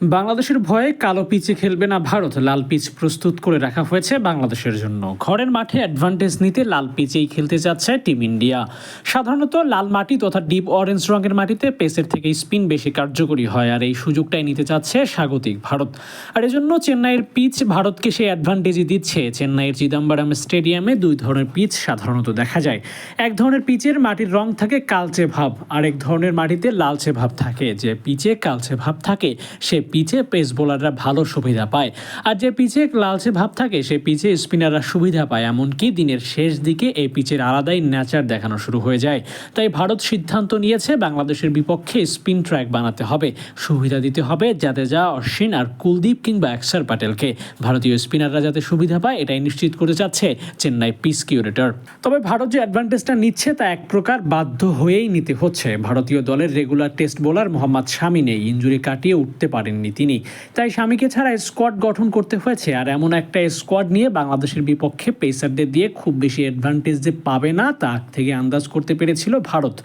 বাংলাদেশের ভয়ে কালো পিচে খেলবে না ভারত। লাল পিচ প্রস্তুত করে রাখা হয়েছে বাংলাদেশের জন্য। ঘরের মাঠে অ্যাডভান্টেজ নিতে লাল পিচেই খেলতে যাচ্ছে টিম ইন্ডিয়া। সাধারণত লাল মাটি তথা ডিপ অরেঞ্জ রঙের মাটিতে পেসের থেকে স্পিন বেশি কার্যকরী হয়, আর এই সুযোগটাই নিতে চাচ্ছে স্বাগতিক ভারত। আর এজন্য চেন্নাইয়ের পিচ ভারতকে সেই অ্যাডভান্টেজই দিচ্ছে। চেন্নাইয়ের চিদম্বরম স্টেডিয়ামে দুই ধরনের পিচ সাধারণত দেখা যায়। এক ধরনের পিচের মাটির রং থাকে কালচে ভাব আর এক ধরনের মাটিতে লালচে ভাব থাকে। যে পিচে কালচে ভাব থাকে, সে পিচে পেস বোলাররা ভালো সুবিধা পায়। আর যে পিচে লালচে ভাব থাকে, সে পিচে স্পিনাররা সুবিধা পায়। এমনকি দিনের শেষ দিকে এই পিচের আলাদাই ন্যাচার দেখানো শুরু হয়ে যায়। তাই ভারত সিদ্ধান্ত নিয়েছে, বাংলাদেশের বিপক্ষে স্পিন ট্র্যাক বানাতে হবে। সুবিধা দিতে হবে যা অশ্বিন আর কুলদীপ কিংবা অ্যাক্সার প্যাটেলকে ভারতীয় স্পিনাররা যাতে সুবিধা পায়, এটাই নিশ্চিত করে যাচ্ছে চেন্নাই পিস কিউরেটর তবে ভারত যে অ্যাডভান্টেজটা নিচ্ছে, তা এক প্রকার বাধ্য হয়েই নিতে হচ্ছে। ভারতীয় দলের রেগুলার টেস্ট বোলার মোহাম্মদ নেই ইঞ্জুরি কাটিয়ে উঠতে পারেননি তিনি। তাই স্বামীকে ছাড়া স্কোয়াড গঠন করতে হয়েছে। আর এমন একটা স্কোয়াড নিয়ে বাংলাদেশের বিপক্ষে পেসারদের দিয়ে খুব বেশি অ্যাডভান্টেজ যে পাবে না, তা থেকে আন্দাজ করতে পেরেছিল ভারত।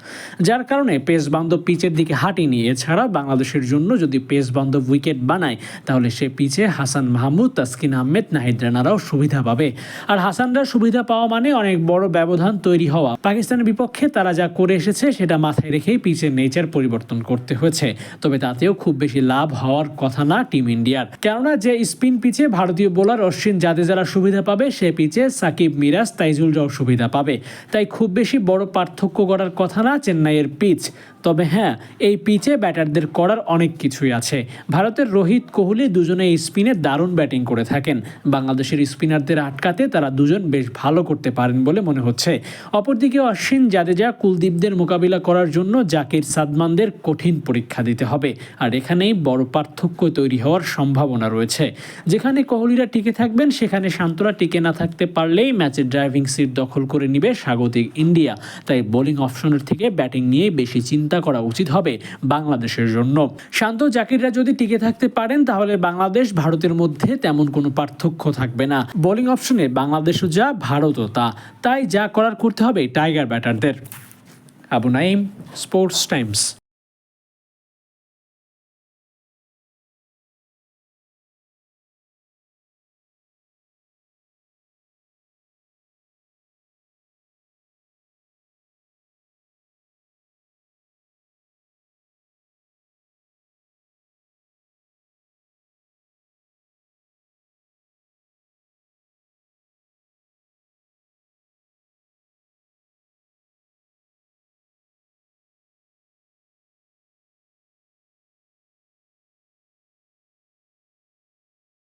যার কারণে পেস বান্ধব পিচের দিকে হাঁটেনি। এছাড়া বাংলাদেশের জন্য যদি পেস বান্ধব উইকেট বানায়, তাহলে সে পিচে হাসান মাহমুদ, তাসকিন আহমেদ, নাহিদ রানারাও সুবিধা পাবে। আর হাসানরা সুবিধা পাওয়া মানে অনেক বড় ব্যবধান তৈরি হওয়া। পাকিস্তানের বিপক্ষে তারা যা করে এসেছে, সেটা মাথায় রেখেই পিচের নেচার পরিবর্তন করতে হয়েছে। তবে তাতেও খুব বেশি লাভ হওয়ার কথা না টিম ইন্ডিয়ার। কেননা যে স্পিন পিচে ভারতীয় বোলার অশ্বিন জাদেজারা সুবিধা পাবে, সে পিচে সাকিব মিরাজ, তাইজুল তাইজুলরাও সুবিধা পাবে। তাই খুব বেশি বড় পার্থক্য করার কথা না চেন্নাইয়ের পিচ। তবে হ্যাঁ এই পিচে ব্যাটারদের করার অনেক কিছুই আছে। ভারতের রোহিত কোহলি দুজনে এই স্পিনে দারুণ ব্যাটিং করে থাকেন। বাংলাদেশের স্পিনারদের আটকাতে তারা দুজন বেশ ভালো করতে পারেন বলে মনে হচ্ছে। অপরদিকে অশ্বিন জাদেজা কুলদীপদের মোকাবিলা করার জন্য জাকির সাদমানদের কঠিন পরীক্ষা দিতে হবে। আর এখানেই বড় পার্থক্য তৈরি হওয়ার সম্ভাবনা রয়েছে। যেখানে কোহলিরা টিকে থাকবেন, সেখানে শান্তরা টিকে না থাকতে পারলেই ম্যাচের ড্রাইভিং সিট দখল করে নিবে স্বাগতিক ইন্ডিয়া। তাই বোলিং অপশনের থেকে ব্যাটিং নিয়ে বেশি চিন্তা করা উচিত হবে বাংলাদেশের জন্য। শান্ত জাকিররা যদি টিকে থাকতে পারেন, তাহলে বাংলাদেশ ভারতের মধ্যে তেমন কোনো পার্থক্য থাকবে না। বোলিং অপশনে বাংলাদেশও যা ভারতও তা। তাই যা করার করতে হবে টাইগার ব্যাটারদের। Abu Naim Sports Times.